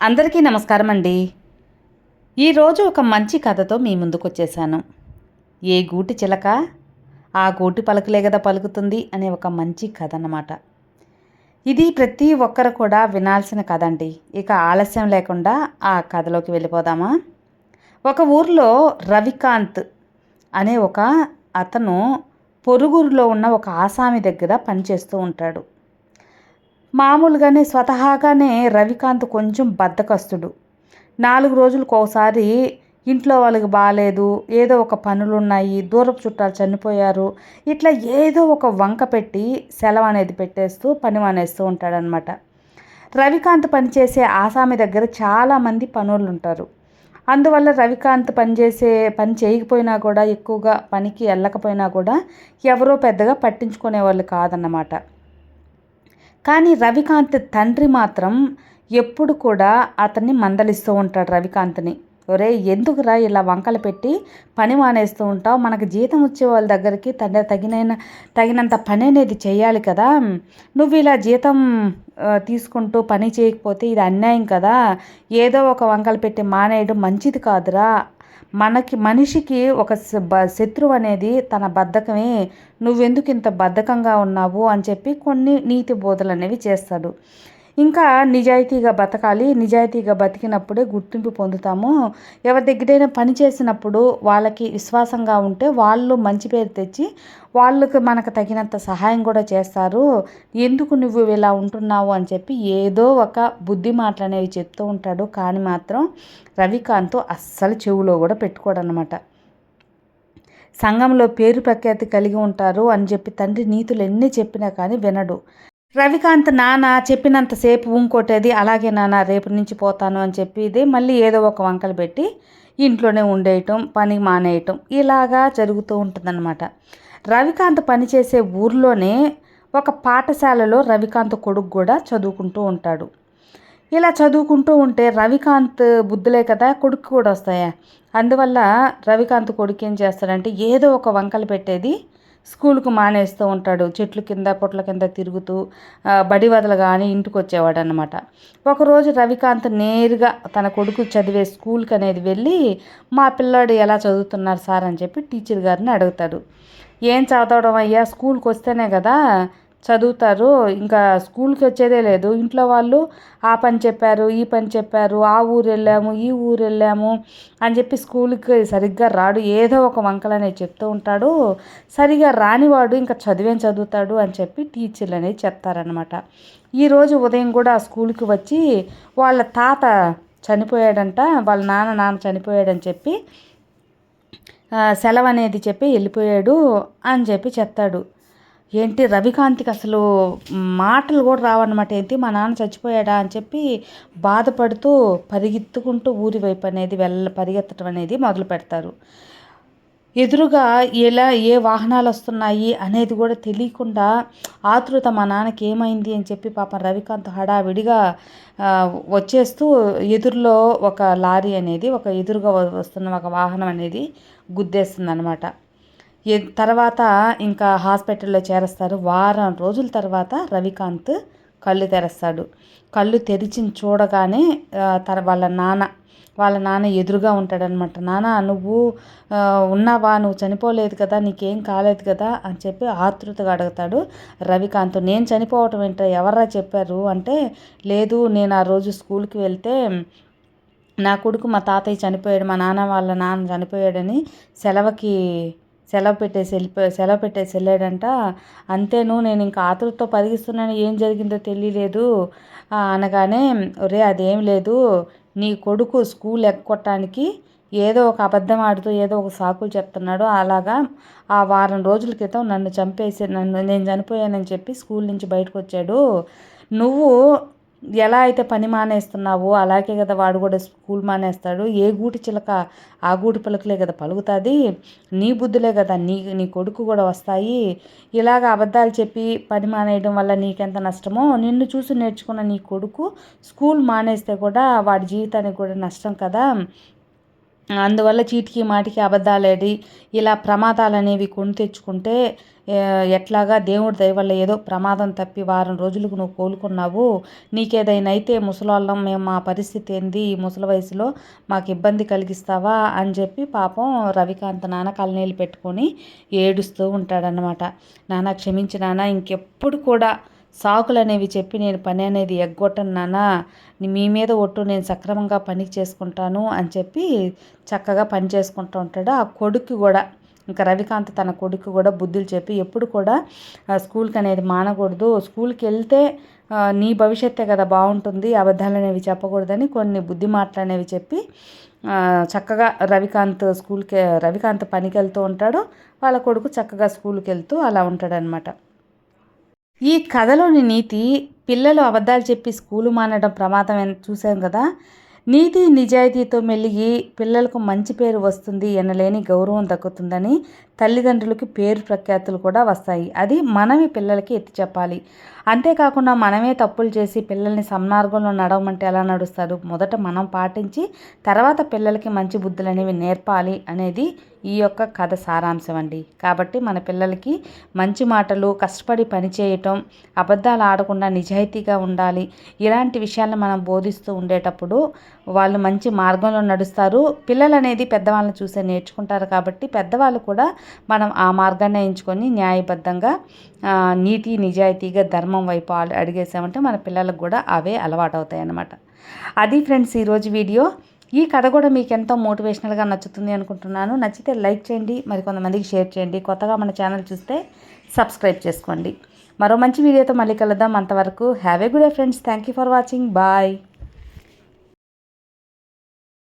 అందరికీ నమస్కారం అండి ఈరోజు ఒక మంచి కథతో మీ ముందుకు వచ్చేసాను ఏ గూటి చిలక ఆ గూటి పలుకులే కదా పలుకుతుంది అనే ఒక మంచి కథ అన్నమాట ఇది ప్రతి ఒక్కరు కూడా వినాల్సిన కథ అండి ఇక ఆలస్యం లేకుండా ఆ కథలోకి వెళ్ళిపోదామా? ఒక ఊర్లో రవికాంత్ అనే ఒక అతను పొరుగురులో ఉన్న ఒక ఆసామి దగ్గర పనిచేస్తూ ఉంటాడు. మామూలుగానే స్వతహాగానే రవికాంత్ కొంచెం బద్దకస్తుడు. నాలుగు రోజులకు ఒకసారి ఇంట్లో వాళ్ళకి బాగాలేదు ఏదో ఒక పనులు ఉన్నాయి దూరపు చుట్టాలు చనిపోయారు ఇట్లా ఏదో ఒక వంక పెట్టి సెలవు అనేది పెట్టేస్తూ పని మానేస్తూ ఉంటాడనమాట రవికాంత్ పనిచేసే ఆసామి దగ్గర చాలామంది పనులు ఉంటారు అందువల్ల రవికాంత్ పనిచేసే పని చేయకపోయినా కూడా ఎక్కువగా పనికి వెళ్ళకపోయినా కూడా ఎవరో పెద్దగా పట్టించుకునే వాళ్ళు కాదన్నమాట. కానీ రవికాంత్ తండ్రి మాత్రం ఎప్పుడు కూడా అతన్ని మందలిస్తూ ఉంటాడు రవికాంత్ని. ఒరే ఎందుకురా ఇలా వంకలు పెట్టి పని మానేస్తూ ఉంటావు? మనకు జీతం వచ్చే వాళ్ళ దగ్గరికి తన తగిన తగినంత పని అనేది చేయాలి కదా. నువ్వు ఇలా జీతం తీసుకుంటూ పని చేయకపోతే ఇది అన్యాయం కదా. ఏదో ఒక వంకలు పెట్టి మానేయడం మంచిది కాదురా. మనకి మనిషికి ఒక శత్రువు అనేది తన బద్ధకమే. నువ్వెందుకు ఇంత బద్ధకంగా ఉన్నావు? అని చెప్పి కొన్ని నీతి బోధలు అనేవి చేస్తాడు. ఇంకా నిజాయితీగా బతకాలి నిజాయితీగా బతికినప్పుడే గుర్తింపు పొందుతాము. ఎవరి దగ్గరైనా పని చేసినప్పుడు వాళ్ళకి విశ్వాసంగా ఉంటే వాళ్ళు మంచి పేరు తెచ్చి వాళ్ళకి మనకు తగినంత సహాయం కూడా చేస్తారు. ఎందుకు నువ్వు ఇలా ఉంటున్నావు అని చెప్పి ఏదో ఒక బుద్ధి మాటలు అనేవి చెప్తూ ఉంటాడు. కానీ మాత్రం రవికాంత్ అస్సలు చెవులో కూడా పెట్టుకోడనమాట సంఘంలో పేరు ప్రఖ్యాతి కలిగి ఉంటారు అని చెప్పి తండ్రి నీతులు ఎన్ని చెప్పినా కానీ వినడు. రవికాంత్ నాన్న చెప్పినంతసేపు ఇంకోటేది అలాగే నాన్న రేపు నుంచి పోతాను అని చెప్పి ఇది మళ్ళీ ఏదో ఒక వంకలు పెట్టి ఇంట్లోనే ఉండేయటం పని మానేయటం ఇలాగా జరుగుతూ ఉంటుందన్నమాట. రవికాంత్ పనిచేసే ఊర్లోనే ఒక పాఠశాలలో రవికాంత్ కొడుకు కూడా చదువుకుంటూ ఉంటాడు. ఇలా చదువుకుంటూ ఉంటే రవికాంత్ బుద్ధులే కదా కొడుకు కూడా వస్తాయా? అందువల్ల రవికాంత్ కొడుకు ఏం చేస్తాడంటే ఏదో ఒక వంకలు పెట్టేది స్కూల్కు మానేస్తూ ఉంటాడు. చెట్లు కింద పొట్ల కింద తిరుగుతూ బడి వదలు కానీ ఇంటికి వచ్చేవాడు అనమాట ఒకరోజు రవికాంత్ నేరుగా తన కొడుకు చదివే స్కూల్కి అనేది వెళ్ళి మా పిల్లాడు ఎలా చదువుతున్నారు సార్? అని చెప్పి టీచర్ గారిని అడుగుతాడు. ఏం చదవడం అయ్యా? స్కూల్కి వస్తేనే కదా చదువుతారు. ఇంకా స్కూల్కి వచ్చేదే లేదు. ఇంట్లో వాళ్ళు ఆ పని చెప్పారు ఈ పని చెప్పారు ఆ ఊరు వెళ్ళాము ఈ ఊరు వెళ్ళాము అని చెప్పి స్కూల్కి సరిగ్గా రాడు. ఏదో ఒక వంకలనే చెప్తూ ఉంటాడు. సరిగా రానివాడు ఇంకా చదివేం చదువుతాడు అని చెప్పి టీచర్లు అనేది చెప్తారనమాట ఈరోజు ఉదయం కూడా స్కూల్కి వచ్చి వాళ్ళ తాత చనిపోయాడంట వాళ్ళ నాన్న నాన్న చనిపోయాడని చెప్పి సెలవు అనేది చెప్పి వెళ్ళిపోయాడు అని చెప్పి చెప్తాడు. ఏంటి రవికాంత్కి అసలు మాటలు కూడా రావన్నమాట. ఏంటి మా నాన్న చచ్చిపోయాడా అని చెప్పి బాధపడుతూ పరిగెత్తుకుంటూ ఊరి వైపు అనేది వెళ్ళ పరిగెత్తడం అనేది మొదలు పెడతారు. ఎదురుగా ఎలా ఏ వాహనాలు వస్తున్నాయి అనేది కూడా తెలియకుండా ఆతృత మా నాన్నకి ఏమైంది అని చెప్పి పాపం రవికాంత్ హడావిడిగా వచ్చేస్తూ ఎదురులో ఒక లారీ అనేది ఒక ఎదురుగా వస్తున్న ఒక వాహనం అనేది గుద్దేస్తుంది అనమాట తర్వాత ఇంకా హాస్పిటల్లో చేరుస్తారు. వారం రోజుల తర్వాత రవికాంత్ కళ్ళు తెరుస్తాడు. కళ్ళు తెరిచి చూడగానే తన వాళ్ళ నాన్న వాళ్ళ నాన్న ఎదురుగా ఉంటాడనమాట నాన్న నువ్వు ఉన్నావా? నువ్వు చనిపోలేదు కదా? నీకేం కాలేదు కదా? అని చెప్పి ఆతృతగా అడుగుతాడు రవికాంత్. నేను చనిపోవటం ఏంటో ఎవర్రా చెప్పారు? అంటే లేదు నేను ఆ రోజు స్కూల్కి వెళ్తే నా కొడుకు మా తాతయ్య చనిపోయాడు మా నాన్న వాళ్ళ నాన్న చనిపోయాడని సెలవుకి సెలవు పెట్టేసి వెళ్ళిపో సెలవు పెట్టేసి వెళ్ళాడంట. అంతేను నేను ఇంకా ఆతులతో పరిగిస్తున్నాను ఏం జరిగిందో తెలియలేదు. అనగానే ఒరే అదేం లేదు. నీ కొడుకు స్కూల్ ఎక్కొట్టడానికి ఏదో ఒక అబద్ధం ఆడుతూ ఏదో ఒక సాకులు చెప్తున్నాడు. అలాగా ఆ వారం రోజుల క్రితం నన్ను చంపేసి నన్ను నేను చనిపోయానని చెప్పి స్కూల్ నుంచి బయటకు వచ్చాడు. నువ్వు ఎలా అయితే పని మానేస్తున్నావో అలాగే కదా వాడు కూడా స్కూల్ మానేస్తాడు. ఏ గూటి చిలక ఆ గూటి పలుకులే కదా పలుకుతుంది. నీ బుద్ధులే కదా నీ నీ కొడుకు కూడా వస్తాయి. ఇలాగ అబద్ధాలు చెప్పి పని మానేయడం వల్ల నీకెంత నష్టమో నిన్ను చూసి నేర్చుకున్న నీ కొడుకు స్కూల్ మానేస్తే కూడా వాడి జీవితానికి కూడా నష్టం కదా. అందువల్ల చీటికి మాటికి అబద్ధాలేడి ఇలా ప్రమాదాలు అనేవి కొని తెచ్చుకుంటే ఎట్లాగా దేవుడి దయవల్ల ఏదో ప్రమాదం తప్పి వారం రోజులకు నువ్వు కోలుకున్నావు. నీకేదైనా అయితే ముసలాళ్ళం మేము మా పరిస్థితి ఏంది? ఈ ముసలి వయసులో మాకు ఇబ్బంది కలిగిస్తావా? అని చెప్పి పాపం రవికాంత్ నాన్న కళ్ళనీళ్ళు పెట్టుకొని ఏడుస్తూ ఉంటాడనమాట నాన్న క్షమించి నాన్న ఇంకెప్పుడు కూడా సాకులు అనేవి చెప్పి నేను పని అనేది ఎగ్గొట్టన్నానా మీ మీద ఒట్టు నేను సక్రమంగా పని చేసుకుంటాను అని చెప్పి చక్కగా పని చేసుకుంటూ ఉంటాడు. ఆ కొడుకు కూడా ఇంకా రవికాంత్ తన కొడుకు కూడా బుద్ధులు చెప్పి ఎప్పుడు కూడా స్కూల్కి అనేది మానకూడదు. స్కూల్కి వెళ్తే నీ భవిష్యత్తే కదా బాగుంటుంది అబద్ధాలు అనేవి చెప్పకూడదని కొన్ని బుద్ధి మాటలు అనేవి చెప్పి చక్కగా రవికాంత్ స్కూల్కి రవికాంత్ పనికి వెళ్తూ ఉంటాడు. వాళ్ళ కొడుకు చక్కగా స్కూల్కి వెళ్తూ అలా ఉంటాడనమాట ఈ కథలోని నీతి పిల్లలు అబద్ధాలు చెప్పి స్కూలు మానడం ప్రమాదం చూశాం కదా? నీతి నిజాయితీతో మెలిగి పిల్లలకు మంచి పేరు వస్తుంది ఎనలేని గౌరవం దక్కుతుందని తల్లిదండ్రులకి పేరు ప్రఖ్యాతులు కూడా వస్తాయి. అది మనమే పిల్లలకి ఎత్తి చెప్పాలి. అంతేకాకుండా మనమే తప్పులు చేసి పిల్లల్ని సన్మార్గంలో నడవమంటే ఎలా నడుస్తారు మొదట మనం పాటించి తర్వాత పిల్లలకి మంచి బుద్ధులు అనేవి నేర్పాలి అనేది ఈ యొక్క కథ సారాంశం అండి కాబట్టి మన పిల్లలకి మంచి మాటలు కష్టపడి పని చేయటం అబద్ధాలు ఆడకుండా నిజాయితీగా ఉండాలి ఇలాంటి విషయాలను మనం బోధిస్తూ ఉండేటప్పుడు వాళ్ళు మంచి మార్గంలో నడుస్తారు. పిల్లలు అనేది పెద్దవాళ్ళని చూసే నేర్చుకుంటారు కాబట్టి పెద్దవాళ్ళు కూడా మనం ఆ మార్గాన్ని ఎంచుకొని న్యాయబద్ధంగా నీతి నిజాయితీగా ధర్మం వైపు అడిగేసామంటే మన పిల్లలకు కూడా అవే అలవాటు అవుతాయి అన్నమాట అది ఫ్రెండ్స్ ఈరోజు వీడియో. ఈ కథ కూడా మీకు ఎంతో మోటివేషనల్గా నచ్చుతుంది అనుకుంటున్నాను. నచ్చితే లైక్ చేయండి మరి కొంతమందికి షేర్ చేయండి. కొత్తగా మన ఛానల్ చూస్తే సబ్స్క్రైబ్ చేసుకోండి. మరో మంచి వీడియోతో మళ్ళీ కలుద్దాం. అంతవరకు have a good friends. Thank you for watching. Bye.